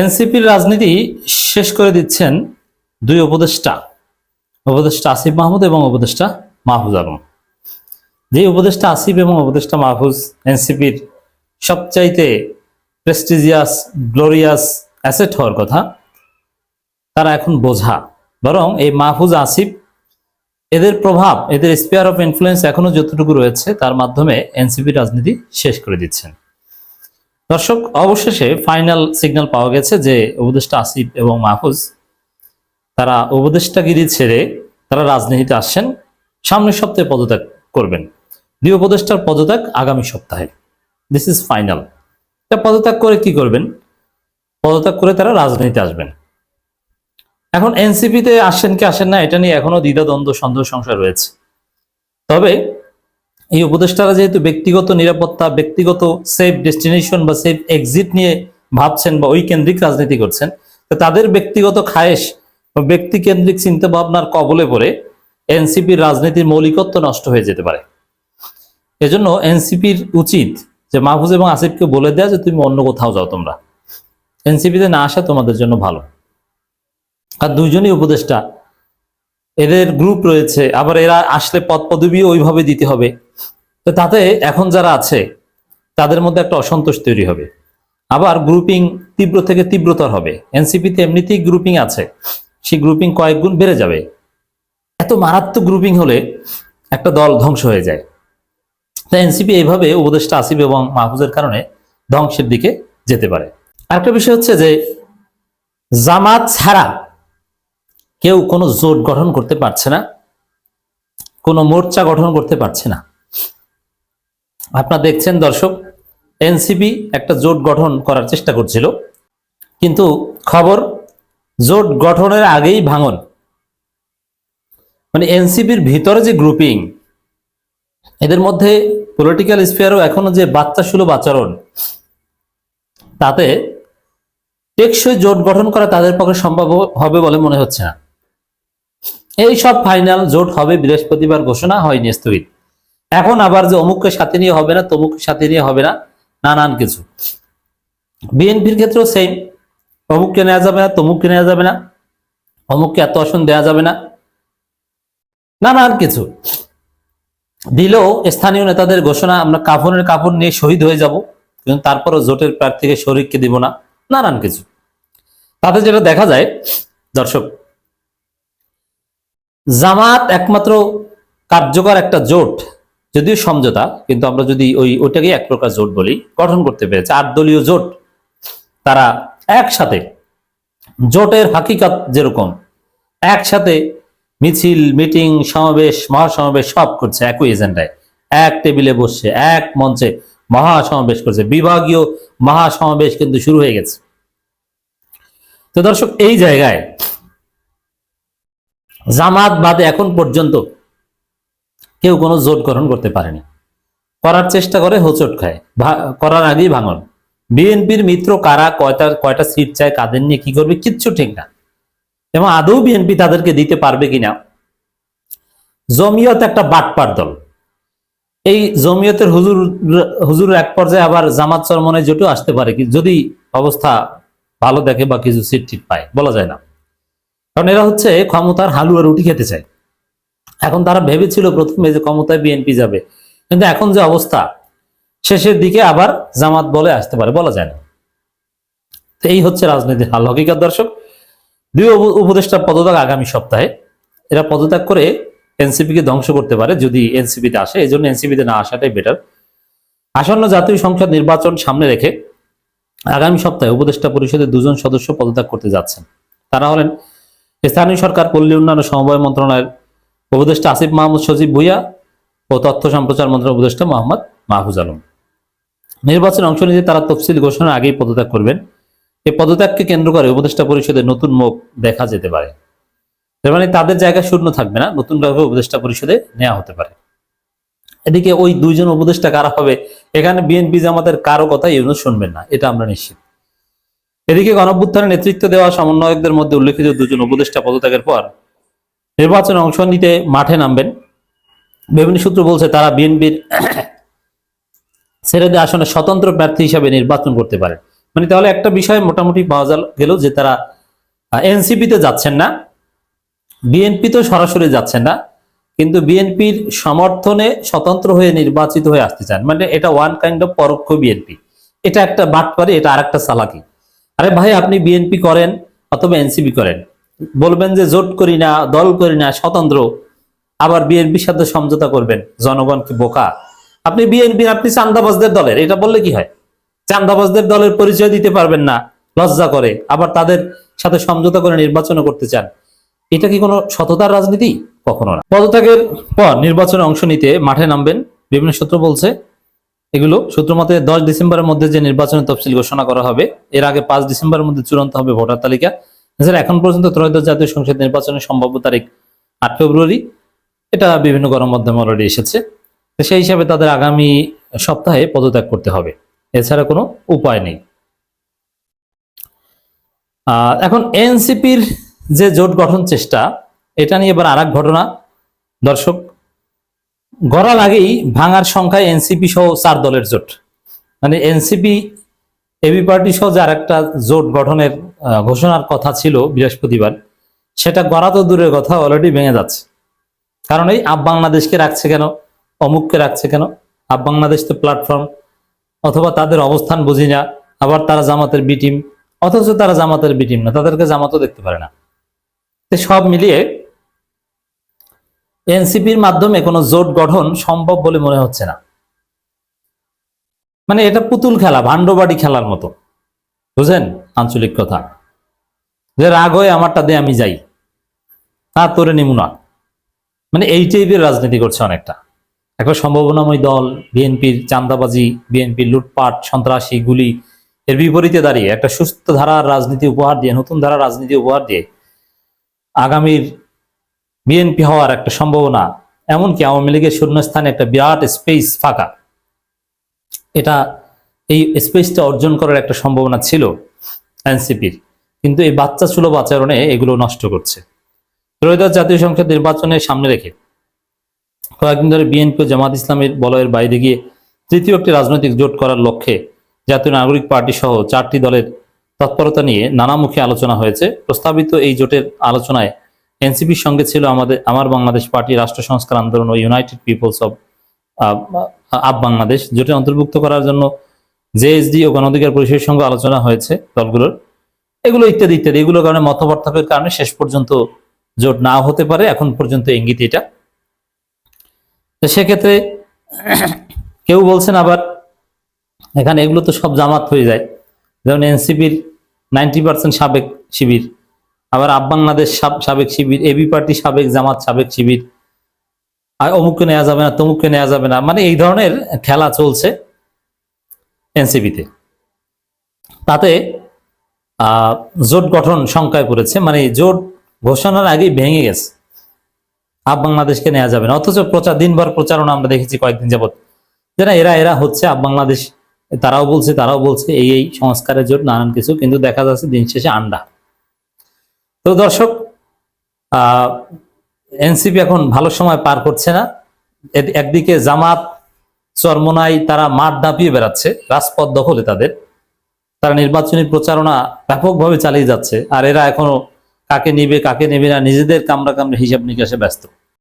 এনসিপির রাজনীতি শেষ করে দিচ্ছেন দুই উপদেষ্টা উপদেষ্টা আসিফ মাহমুদ এবং উপদেষ্টা মাহফুজ আলম। যে উপদেষ্টা আসিফ এবং উপদেষ্টা মাহফুজ এনসিপির সবচাইতে প্রেস্টিজিয়াস গ্লোরিয়াস অ্যাসেট হওয়ার কথা, তারা এখন বোঝা। বরং এই মাহফুজ আসিফ, এদের প্রভাব, এদের স্পেয়ার অফ ইনফ্লুয়েন্স এখনও যতটুকু রয়েছে, তার মাধ্যমে এনসিপি রাজনীতি শেষ করে দিচ্ছেন। দর্শক, অবশেষে ফাইনাল সিগন্যাল পাওয়া গেছে যে উপদেষ্টা আসিফ এবং মাহফুজ, তারা উপদেষ্টাগিরি ছেড়ে তারা রাজনীতিতে আসছেন। সামনের সপ্তাহে পদত্যাগ করবেন। দুই উপদেষ্টার পদত্যাগ আগামী সপ্তাহে। দিস ইজ ফাইনাল তা পদত্যাগ করে কি করবেন? পদত্যাগ করে তারা রাজনীতিতে আসবেন। এখন এনসিপিতে আসেন কি আসেন না, এটা নিয়ে এখনও দ্বিধাদ্বন্দ্ব, সন্দেহ, সংশয় রয়েছে। তবে এই উপদেষ্টারা যেহেতু ব্যক্তিগত নিরাপত্তা, ব্যক্তিগত সেফ ডেস্টিনেশন বা সেফ এক্সিট নিয়ে ভাবছেন বা ওই কেন্দ্রিক রাজনীতি করছেন, তো তাদের ব্যক্তিগত খায়েশ বা ব্যক্তি কেন্দ্রিক চিন্তা ভাবনার কবলে পড়ে এনসিপির রাজনীতির মৌলিকত্ব নষ্ট হয়ে যেতে পারে। এজন্য এনসিপির উচিত যে মাহফুজ এবং আসিফকে বলে দেয়া যে তুমি অন্য কোথাও যাও তোমরা। এনসিপিতে না আসা তোমাদের জন্য ভালো। আর দুইজনই উপদেষ্টা এদের গ্রুপ রয়েছে, আবার এরা আসলে পদ পদবিও ওইভাবে দিতে হবে। তো তাতে এখন যারা আছে, তাদের মধ্যে একটা অসন্তোষ তৈরি হবে। আবার গ্রুপিং তীব্র থেকে তীব্রতর হবে। এনসিপিতে এমনিতেই গ্রুপিং আছে। সেই গ্রুপিং কয়েক গুণ বেড়ে যাবে। এত মারাত্মক গ্রুপিং হলে একটা দল ধ্বংস হয়ে যায়। তাই এনসিপি এইভাবে উপদেষ্টা আসিফ এবং মাহফুজের কারণে ধ্বংসের দিকে যেতে পারে। আরেকটা বিষয় হচ্ছে যে, জামাত ছাড়া কেউ কোনো জোট গঠন করতে পারছে না, কোনো মোর্চা গঠন করতে পারছে না। আপনারা দেখছেন দর্শক, এনসিপি একটা জোট গঠন করার চেষ্টা করছিল, কিন্তু খবর জোট গঠনের আগেই ভাঙন। মানে এনসিপির ভিতরে যে গ্রুপিং এদের মধ্যে পলিটিক্যাল স্পেয়ারও এখনও যে বাচ্চা সুলভ আচরণ, তাতে টেকসই জোট গঠন করা তাদের পক্ষে সম্ভব হবে বলে মনে হচ্ছে না। এই সব ফাইনাল জোট হবে বৃহস্পতিবার ঘোষণা হয়নি স্থগিত। এখন আবার যে অমুককে সাথে নিয়ে হবে না, তমুককে সাথে নিয়ে হবে না, নানান কিছু। বিএনপির ক্ষেত্রেও সেম অমুককে নেওয়া যাবে না, তমুককে নেওয়া যাবে না। অমুককে এত আসন দেওয়া যাবে না। নানান কিছু। দিলেও স্থানীয় নেতাদের ঘোষণা, আমরা কাফনের কাপড় নিয়ে শহীদ হয়ে যাব, কিন্তু তারপরও জোটের প্রার্থীকে শরীরকে দিব না, নানান কিছু। তাতে যেটা দেখা যায়, দর্শক জামাত একমাত্র কার্যকর একটা জোট, যদিও সমঝোতা, কিন্তু আমরা যদি ওই, ওইটাকে এক প্রকার জোট বলি, গঠন করতে পেরেছে। আট দলীয় জোট, তারা একসাথে, জোটের হাকিকাত যেরকম, একসাথে মিছিল, মিটিং, সমাবেশ, মহাসমাবেশ সব করছে একই এজেন্ডায়। এক টেবিলে বসছে, এক মঞ্চে মহাসমাবেশ করছে। বিভাগীয় মহাসমাবেশ কিন্তু শুরু হয়ে গেছে। তো দর্শক, এই জায়গায় জামাত বাদে এখন পর্যন্ত কেউ কোনো জোট গঠন করতে পারেনি। করার চেষ্টা করে হোচট খায় করার আগেই ভাঙন। বিএনপির মিত্র কারা, কয়টা কয়টা সিট চায়, কাদের নিয়ে কি করবে, কিচ্ছু ঠিক না। এবং আদৌ বিএনপি তাদেরকে দিতে পারবে কিনা? জমিয়ত একটা বাটপার দল। এই জমিয়তের হুজুর হুজুর এক পর্যায়ে আবার জামাত চরমনে জোটও আসতে পারে, কি যদি অবস্থা ভালো দেখে বা কিছু সিট টিট পায়, বলা যায় না। কারণ এরা হচ্ছে ক্ষমতার হালুয়া রুটি খেতে চায়। এখন তারা ভেবেছিল প্রথমে যে ক্ষমতায় বিএনপি যাবে। কিন্তু এখন যে অবস্থা, শেষের দিকে আবার জামাত বলে আসতে পারে, বলা যায় না। তো এই হচ্ছে রাজনীতির হাল। হকিকার দর্শক, দুই উপ- উপদেষ্টার পদত্যাগ আগামী সপ্তাহে। এরা পদত্যাগ করে এনসিপি কে ধ্বংস করতে পারে, যদি এনসিপিতে আসে। এই জন্য এনসিপিতে না আসাটাই বেটার আসন্ন জাতীয় সংসদ নির্বাচন সামনে রেখে আগামী সপ্তাহে উপদেষ্টা পরিষদের দুজন সদস্য পদত্যাগ করতে যাচ্ছেন। তারা হলেন স্থানীয় সরকার, পল্লী উন্নয়ন ও সমবায় মন্ত্রণালয়ের উপদেষ্টা আসিফ মাহমুদ সজীব ভুইয়া ও তথ্য সম্প্রচার মন্ত্রণালয়ের উপদেষ্টা মোহাম্মদ মাহফুজ আলম। নির্বাচনে অংশ নিতে তারা তফসিল ঘোষণার আগেই পদত্যাগ করবেন। এই পদত্যাগকে কেন্দ্র করে উপদেষ্টা পরিষদের নতুন মুখ দেখা যেতে পারে। মানে তাদের জায়গা শূন্য থাকবে না নতুন কাউকে উপদেষ্টা পরিষদে নেওয়া হতে পারে। এদিকে ওই দুইজন উপদেষ্টা কারা হবে, এখানে বিএনপি জামাতের কারও কথা ইউনুস শুনবেন না, এটা আমরা নিশ্চিত। এদিকে গণভ্যুত্থানে নেতৃত্ব দেওয়া সমন্বয়কদের মধ্যে উল্লেখিত দুজন উপদেষ্টা পদত্যাগের পর নির্বাচনে অংশ নিতে মাঠে নামবেন। বিভিন্ন সূত্র বলছে তারা বিএনপির ছেড়ে দেওয়া আসনে স্বতন্ত্র প্রার্থী হিসাবে নির্বাচন করতে পারে মানে তাহলে একটা বিষয় মোটামুটি পাওয়া গেল যে তারা এনসিপিতে যাচ্ছেন না। বিএনপি তো সরাসরি যাচ্ছেন না। কিন্তু বিএনপির সমর্থনে স্বতন্ত্র হয়ে নির্বাচিত হয়ে আসতে চান। মানে এটা ওয়ান কাইন্ড অফ পরোক্ষ বিএনপি। এটা একটা বাট করে এটা আরেকটা চালাকি। আরে ভাই, আপনি বিএনপি করেন অথবা এনসিপি করেন। বলবেন যে জোট করি না, দল করি না, স্বতন্ত্র। আবার বিএনপির সাথে সমঝোতা করবেন, জনগণ কি বোকা? আপনি বিএনপি আপনি চান্দাবাজদের দলের, এটা বললে কি হয়? চান্দাবাজদের দলের পরিচয় দিতে পারবেন না, লজ্জা করে। আবার তাদের সাথে সমঝোতা করে নির্বাচন করতে চান। এটা কি কোনো সততার রাজনীতি? কখনো না। পদত্যাগের পর নির্বাচনে অংশ নিতে মাঠে নামবেন, বিভিন্ন সূত্র বলছে। এগুলো সূত্র মতে দশ ডিসেম্বরের মধ্যে যে নির্বাচনের তফসিল ঘোষণা করা হবে, এর আগে পাঁচ ডিসেম্বরের মধ্যে চূড়ান্ত হবে ভোটার তালিকা। এছাড়া এখন পর্যন্ত ত্রয়োদশ জাতীয় সংসদ নির্বাচনের সম্ভাব্য তারিখ আট ফেব্রুয়ারি। এটা বিভিন্ন গণমাধ্যমে অলরেডি এসেছে। সেই হিসাবে তাদের আগামী সপ্তাহে পদত্যাগ করতে হবে। এছাড়া কোনো উপায় নেই। এখন এনসিপির যে জোট গঠন চেষ্টা, এটা নিয়ে এবার আর ঘটনা। দর্শক গড়ার আগেই ভাঙার সংখ্যায় এনসিপি সহ চার দলের জোট। মানে এনসিপি, এবি পার্টি সহ যে আরেকটা জোট গঠনের ঘোষণার কথা ছিল বৃহস্পতিবার, সেটা গড়া তো দূরের কথা অলরেডি ভেঙে যাচ্ছে। কারণ এই আপ বাংলাদেশকে রাখছে কেন? অমুককে রাখছে কেন? আপ বাংলাদেশ তো প্ল্যাটফর্ম অথবা তাদের অবস্থান বুঝি না, আবার তারা জামাতের বি টিম অথচ তারা জামাতের বি টিম না, তাদেরকে জামাতও দেখতে পারে না। সব মিলিয়ে এনসিপির মাধ্যমে কোনো জোট গঠন সম্ভব বলে মনে হচ্ছে না। মানে এটা পুতুল খেলা ভান্ডবাড়ি খেলার মতো। বুঝেন আঞ্চলিক কথা। যে রাগ হয়ে আমারটা দিয়ে আমি যাই। তা তোরে নিমু না। মানে এই টাইপের রাজনীতি করছে অনেকটা। একটা সম্ভাবনাময় দল, বিএনপির চান্দাবাজি বিএনপির লুটপাট, সন্ত্রাসী, গুলি, এর বিপরীতে দাঁড়িয়ে একটা সুস্থ ধারার রাজনীতি উপহার দিয়ে, নতুন ধারার রাজনীতি উপহার দিয়ে আগামীর বিএনপি হওয়ার একটা সম্ভাবনা, এমনকি আওয়ামী লীগের শূন্যস্থানে একটা বিরাট স্পেস ফাঁকা। এটা, এই স্পেসটা অর্জন করার একটা সম্ভাবনা ছিল এনসিপির কিন্তু এই বাচ্চা সুলভ আচরণে এগুলো নষ্ট করছে। ত্রয়োদশ জাতীয় সংসদ নির্বাচনের সামনে রেখে কয়েকদিন ধরে বিএনপি ও জামাত ইসলামের বলয়ের বাইরে গিয়ে তৃতীয় একটি রাজনৈতিক জোট করার লক্ষ্যে জাতীয় নাগরিক পার্টি সহ চারটি দলের তৎপরতা নিয়ে নানামুখী আলোচনা হয়েছে। প্রস্তাবিত এই জোটের আলোচনায় এনসিপির সঙ্গে ছিল আমাদের আমার বাংলাদেশ পার্টি রাষ্ট্র সংস্কার আন্দোলন ও ইউনাইটেড পিপলস অব আপ বাংলাদেশ জোটে অন্তর্ভুক্ত করার জন্য জেএসডি ও গণঅধিকার পরিষদের সঙ্গে আলোচনা হয়েছে দলগুলোর। এগুলো ইত্যাদি ইত্যাদি। এগুলো কারণে মতপার্থক্যের কারণে শেষ পর্যন্ত জোট না হতে পারে। এখন পর্যন্ত ইঙ্গিত এটা। তো সেক্ষেত্রে কেউ বলছেন আবার, এখানে এগুলো তো সব জামাত হয়ে যায়। যেমন এনসিপির নাইনটি পার্সেন্ট সাবেক শিবির আবার আপ বাংলাদেশ সাবেক শিবির এবি পার্টি সাবেক জামাত, সাবেক শিবির। আর অমুককে নেওয়া যাবে না, তমুককে নেওয়া যাবে না। মানে এই ধরনের খেলা চলছে এনসিপিতে। তাতে জোট গঠন শঙ্কায় পড়েছে। মানে জোট ঘোষণার আগেই ভেঙে গেছে। আপ বাংলাদেশকে নেওয়া যাবে না। অথচ প্রচার দিনভর প্রচারণা আমরা দেখেছি কয়েকদিন যাবত যে না, এরা এরা হচ্ছে আপ বাংলাদেশ। তারাও বলছে তারাও বলছে, এই এই সংস্কারের জোট নানান কিছু। কিন্তু দেখা যাচ্ছে দিন শেষে আন্ডা। তো দর্শক এনসিপি এখন ভালো সময় পার করছে না। একদিকে জামাত, চরমোনাই তারা মাঠ দাপিয়ে বেড়াচ্ছে, রাজপথ দখলে তাদের। তারা নির্বাচনী প্রচারণা ব্যাপকভাবে চালিয়ে যাচ্ছে, আর এরা এখনও কাকে নিবে, কাকে নেবে না, নিজেদের কামড়া কামড়ে হিসাব নিকাশে ব্যস্ত।